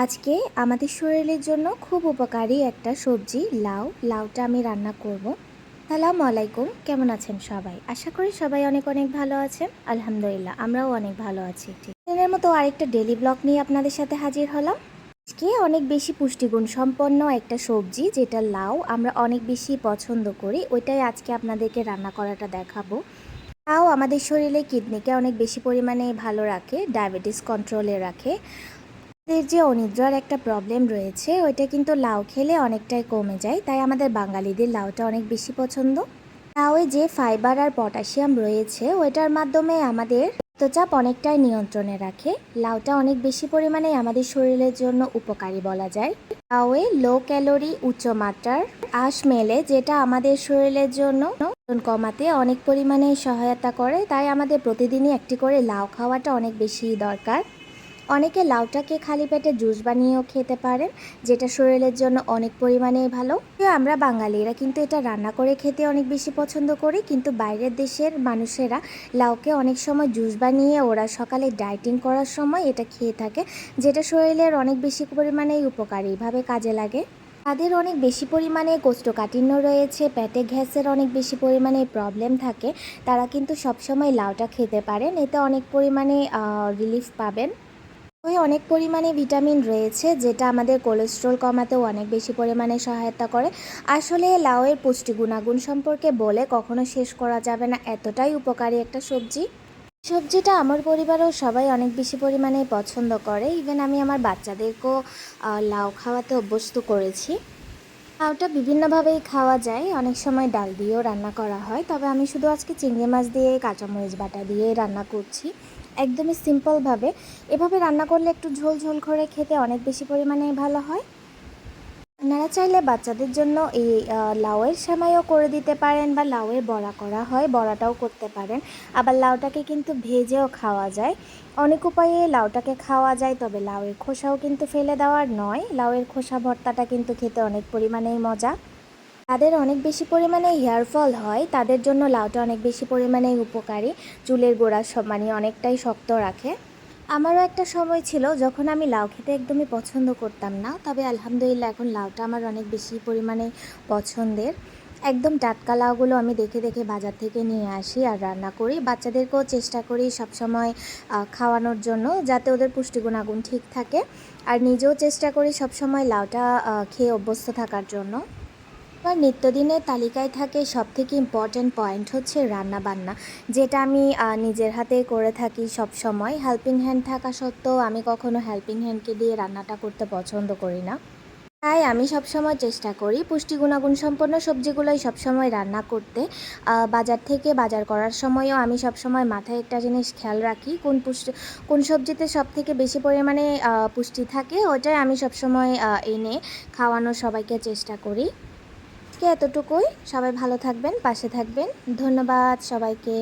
আজকে আমাদের শরীরের জন্য খুব উপকারী একটা সবজি, লাউ। লাউটা আমি রান্না করব। সালাম আলাইকুম, কেমন আছেন সবাই? আশা করি সবাই অনেক অনেক ভালো আছেন। আলহামদুলিল্লাহ, আমরাও অনেক ভালো আছি। দিনের মতো আরেকটা ডেলি ব্লগ নিয়ে আপনাদের সাথে হাজির হলাম। আজকে অনেক বেশি পুষ্টিগুণ সম্পন্ন একটা সবজি, যেটা লাউ আমরা অনেক বেশি পছন্দ করি। ওইটাই আজকে আপনাদেরকে রান্না করাটা দেখাবো। লাউ আমাদের শরীরে কিডনিকে অনেক বেশি পরিমাণে ভালো রাখে ডায়াবেটিস কন্ট্রোলে রাখে। আমাদের যে অনিদ্রার একটা প্রবলেম রয়েছে, ওইটা কিন্তু লাউ খেলে অনেকটাই কমে যায়। তাই আমাদের বাঙালিদের লাউটা অনেক বেশি পছন্দ। লাউয়ে যে ফাইবার আর পটাশিয়াম রয়েছে, ওইটার মাধ্যমে আমাদের রক্তচাপ অনেকটাই নিয়ন্ত্রণে রাখে। লাউটা অনেক বেশি পরিমাণে আমাদের শরীরের জন্য উপকারী বলা যায়। লাউয়ে লো ক্যালোরি উচ্চ মাত্রার আঁশ মেলে, যেটা আমাদের শরীরের জন্য কমাতে অনেক পরিমাণে সহায়তা করে। তাই আমাদের প্রতিদিনই একটি করে লাউ খাওয়াটা অনেক বেশি দরকার। অনেকে লাউটাকে খালি পেটে জুস বানিয়েও খেতে পারেন, যেটা শরীরের জন্য অনেক পরিমাণে ভালো। আমরা বাঙালিরা কিন্তু এটা রান্না করে খেতে অনেক বেশি পছন্দ করি, কিন্তু বাইরের দেশের মানুষেরা লাউকে অনেক সময় জুস বানিয়ে ওরা সকালে ডাইটিং করার সময় এটা খেয়ে থাকে, যেটা শরীরের অনেক বেশি পরিমাণেই উপকারীভাবে কাজে লাগে। তাদের অনেক বেশি পরিমাণে কোষ্ঠকাঠিন্য রয়েছে, পেটে গ্যাসের অনেক বেশি পরিমাণে প্রবলেম থাকে, তারা কিন্তু সবসময় লাউটা খেতে পারেন, এতে অনেক পরিমাণে রিলিফ পাবেন। ওই অনেক পরিমাণে ভিটামিন রয়েছে, যেটা আমাদের কোলেস্ট্রল কমাতেও অনেক বেশি পরিমাণে সহায়তা করে। আসলে লাউয়ের পুষ্টি গুণাগুণ সম্পর্কে বলে কখনো শেষ করা যাবে না, এতটাই উপকারী একটা সবজি। সবজিটা আমার পরিবারেও সবাই অনেক বেশি পরিমাণে পছন্দ করে। ইভেন আমি আমার বাচ্চাদেরকেও লাউ খাওয়াতে অভ্যস্ত করেছি। লাউটা বিভিন্নভাবেই খাওয়া যায়। অনেক সময় ডাল দিয়েও রান্না করা হয়। তবে আমি শুধু আজকে চিংড়ি মাছ দিয়ে, কাঁচামরিচ বাটা দিয়ে রান্না করছি। একদমই সিম্পলভাবে এভাবে রান্না করলে একটু ঝোল ঝোল করে খেতে অনেক বেশি পরিমাণে ভালো হয়। আপনারা চাইলে বাচ্চাদের জন্য এই লাউয়ের সেমাইও করে দিতে পারেন বা লাউয়ের বড়া করা হয়, বড়াটাও করতে পারেন। আবার লাউটাকে কিন্তু ভেজেও খাওয়া যায়। অনেক উপায়ে লাউটাকে খাওয়া যায়, তবে লাউয়ের খোসাও কিন্তু ফেলে দেওয়ার নয়। লাউয়ের খোসা ভর্তাটা কিন্তু খেতে অনেক পরিমাণেই মজা। তাদের অনেক বেশি পরিমাণে হেয়ার ফল হয়, তাদের জন্য লাউটা অনেক বেশি পরিমাণে উপকারী। চুলের গোড়া সব মানে অনেকটাই শক্ত রাখে। আমারও একটা সময় ছিল যখন আমি লাউ খেতে একদমই পছন্দ করতাম না, তবে আলহামদুলিল্লাহ এখন লাউটা আমার অনেক বেশি পরিমাণে পছন্দের। একদম টাটকা লাউগুলো আমি দেখে দেখে বাজার থেকে নিয়ে আসি আর রান্না করি। বাচ্চাদেরকেও চেষ্টা করি সবসময় খাওয়ানোর জন্য যাতে ওদের পুষ্টি গুণাগুণ ঠিক থাকে। আর নিজেও চেষ্টা করি সবসময় লাউটা খেয়ে অভ্যস্ত থাকার জন্য। আমার নিত্যদিনের তালিকায় থাকে সব থেকে ইম্পর্ট্যান্ট পয়েন্ট হচ্ছে রান্না বান্না যেটা আমি নিজের হাতে করে থাকি সব সময় হেল্পিং হ্যান্ড থাকা সত্ত্বেও আমি কখনো হেল্পিং হ্যান্ডকে দিয়ে রান্নাটা করতে পছন্দ করি না। তাই আমি সবসময় চেষ্টা করি পুষ্টি গুণাগুণ সম্পন্ন সবজিগুলোই সবসময় রান্না করতে। বাজার থেকে বাজার করার সময়ও আমি সবসময় মাথায় একটা জিনিস খেয়াল রাখি, কোন পুষ্টি, কোন সবজিতে সব থেকে বেশি পরিমাণে পুষ্টি থাকে, ওটাই আমি সবসময় এনে খাওয়ানোর সবাইকে চেষ্টা করি। আজকে এতটুকুই। সবাই ভালো থাকবেন পাশে থাকবেন। ধন্যবাদ সবাইকে।